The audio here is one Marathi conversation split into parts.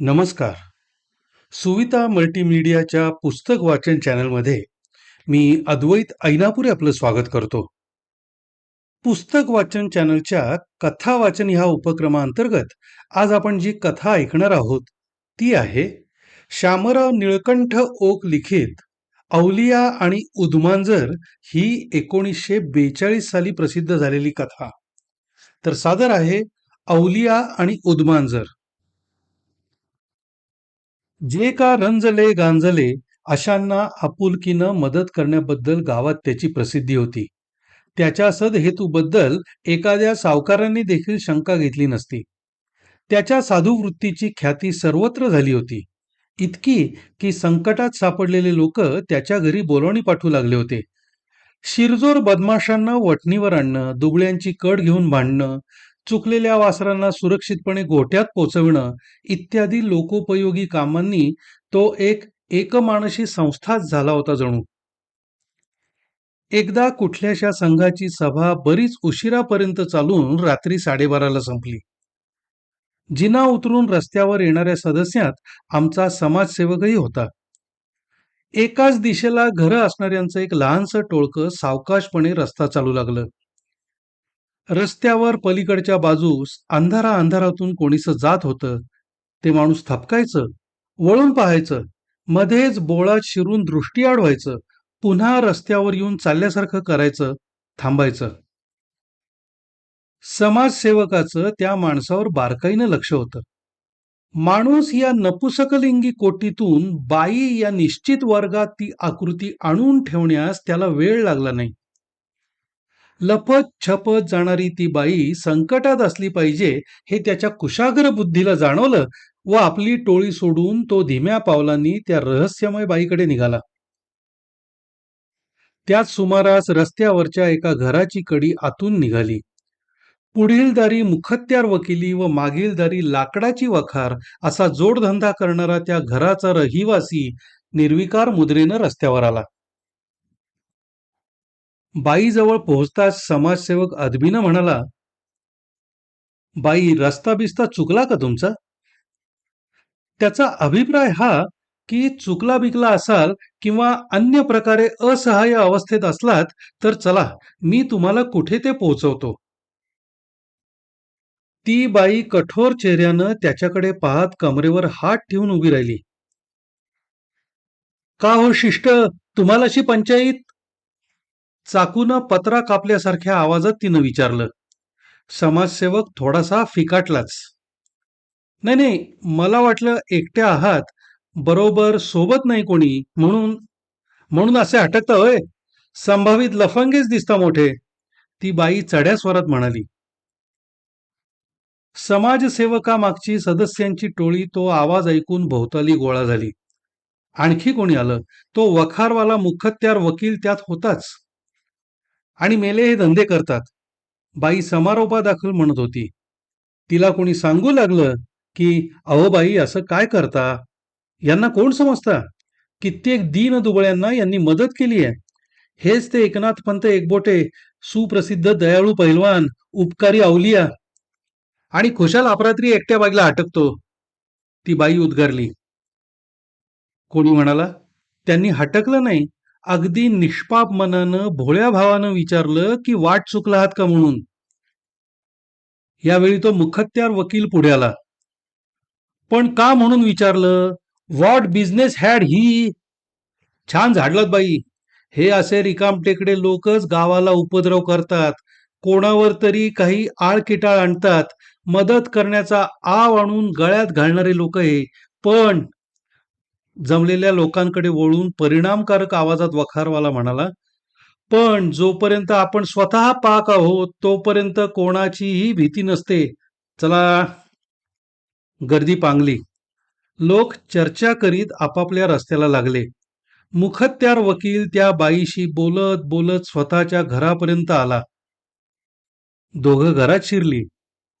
नमस्कार. सुविता मल्टीमीडियाच्या पुस्तक वाचन चॅनलमध्ये मी अद्वैत ऐनापुरे आपलं स्वागत करतो. पुस्तक वाचन चॅनलच्या कथा वाचन ह्या उपक्रमाअंतर्गत आज आपण जी कथा ऐकणार आहोत ती आहे श्यामराव निळकंठ ओक लिखित औलिया आणि उदमांजर ही एकोणीसशे बेचाळीस साली प्रसिद्ध झालेली कथा. तर सादर आहे औलिया आणि उदमांजर. जे का रंजले गांजले अशांना आपुलकीनं मदत करण्याबद्दल गावात त्याची प्रसिद्धी होती. त्याच्या सदहेतूबद्दल एखाद्या सावकारांनी देखील शंका घेतली नसती. त्याच्या साधू वृत्तीची ख्याती सर्वत्र झाली होती. इतकी की संकटात सापडलेले लोक त्याच्या घरी बोलावणी पाठवू लागले होते. शिरजोर बदमाशांना वटणीवर आणणं दुबळ्यांची कड घेऊन भांडणं चुकलेल्या वासरांना सुरक्षितपणे गोठ्यात पोचविणं इत्यादी लोकोपयोगी कामांनी तो एक एकमानशी संस्थाच झाला होता जणू. एकदा कुठल्याशा संघाची सभा बरीच उशिरापर्यंत चालून रात्री साडेबाराला संपली. जिना उतरून रस्त्यावर येणाऱ्या सदस्यात आमचा समाजसेवकही होता. एकाच दिशेला घरं असणाऱ्यांचं एक लहानसं टोळकं सावकाशपणे रस्ता चालू लागलं. रस्त्यावर पलीकडच्या बाजूस अंधारा अंधारातून कोणीस जात होतं ते माणूस थपकायचं वळून पाहायचं मध्येच बोळात शिरून दृष्टी व्हायचं पुन्हा रस्त्यावर येऊन चालल्यासारखं करायचं थांबायचं. समाजसेवकाचं त्या माणसावर बारकाईनं लक्ष होतं. माणूस या नपुसकलिंगी कोटीतून बाई या निश्चित वर्गात ती आकृती आणून ठेवण्यास त्याला वेळ लागला नाही. लपत छपत जाणारी ती बाई संकटात असली पाहिजे हे त्याच्या कुशाग्र बुद्धीला जाणवलं व आपली टोळी सोडून तो धीम्या पावलांनी त्या रहस्यमय बाईकडे निघाला. त्याच सुमारास रस्त्यावरच्या एका घराची कडी आतून निघाली. पुढील दारी मुखत्यार वकिली व मागील दारी लाकडाची वखार असा जोडधंदा करणारा त्या घराचा रहिवासी निर्विकार मुद्रेनं रस्त्यावर आला. बाईजवळ पोहोचताच समाजसेवक अदबीनं म्हणाला बाई रस्ता बिस्ता चुकला का तुमचा? त्याचा अभिप्राय हा की चुकला बिकला असाल किंवा अन्य प्रकारे असहाय्य अवस्थेत असलात तर चला मी तुम्हाला कुठे ते पोहोचवतो. ती बाई कठोर चेहऱ्यानं त्याच्याकडे पाहत कमरेवर हात ठेवून उभी राहिली. का हो शिष्ट तुम्हाला अशी पंचायत चाकून पत्रा कापल्यासारख्या आवाजात तिनं विचारलं समाजसेवक थोडासा फिकाटलाच. नाही नाही मला वाटलं एकट्या आहात बरोबर सोबत नाही कोणी म्हणून म्हणून असे हटकता होय संभावित लफंगेच दिसता मोठे. ती बाई चढ्या स्वरात म्हणाली समाजसेवकामागची सदस्यांची टोळी तो आवाज ऐकून भोवताली गोळा झाली. आणखी कोणी आलं तो वखारवाला मुखत्यार वकील त्यात होताच. आणि मेले हे धंदे करतात. बाई समारोपा दाखल म्हणत होती. तिला कोणी सांगू लागलं की अहो बाई असं काय करता? यांना कोण समजता? कित्येक दीन दुबळ्यांना यांनी मदत केली आहे. हेच ते एकनाथ पंत एकबोटे सुप्रसिद्ध दयाळू पैलवान उपकारी अवलिया आणि खुशाल अपरात्री एकट्या बाईला अटकतो. ती बाई उद्गारली. कोणी म्हणाला त्यांनी हटकलं नाही. अगदी निष्पाप मनानं भोळ्या भावानं विचारलं की वाट चुकला आहात का म्हणून? यावेळी तो मुखत्यार वकील पुढे आला पण का म्हणून विचारलं? व्हॉट बिझनेस हॅड ही छान झाडलत बाई. हे असे रिकामटेकडे लोकच गावाला उपद्रव करतात. कोणावर तरी काही आळकिटाळ आणतात. मदत करण्याचा आव आणून गळ्यात घालणारे लोक हे. पण जमलेल्या लोकांकडे वळून परिणामकारक आवाजात वखारवाला म्हणाला पण जोपर्यंत आपण स्वतः पाक आहोत तोपर्यंत कोणाचीही भीती नसते. चला गर्दी पांगली. लोक चर्चा करीत आपापल्या रस्त्याला लागले. मुखत्यार वकील त्या बाईशी बोलत बोलत स्वतःच्या घरापर्यंत आला. दोघं घरात शिरली.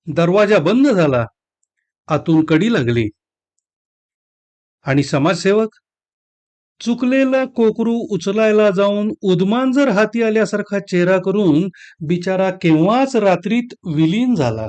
दरवाजा बंद झाला. आतून कडी लागली. आणि समाजसेवक चुकलेला कोकरू उचलायला जाऊन उदमान जर हाती आल्यासारखा चेहरा करून बिचारा केव्हाच रात्रीत विलीन झाला?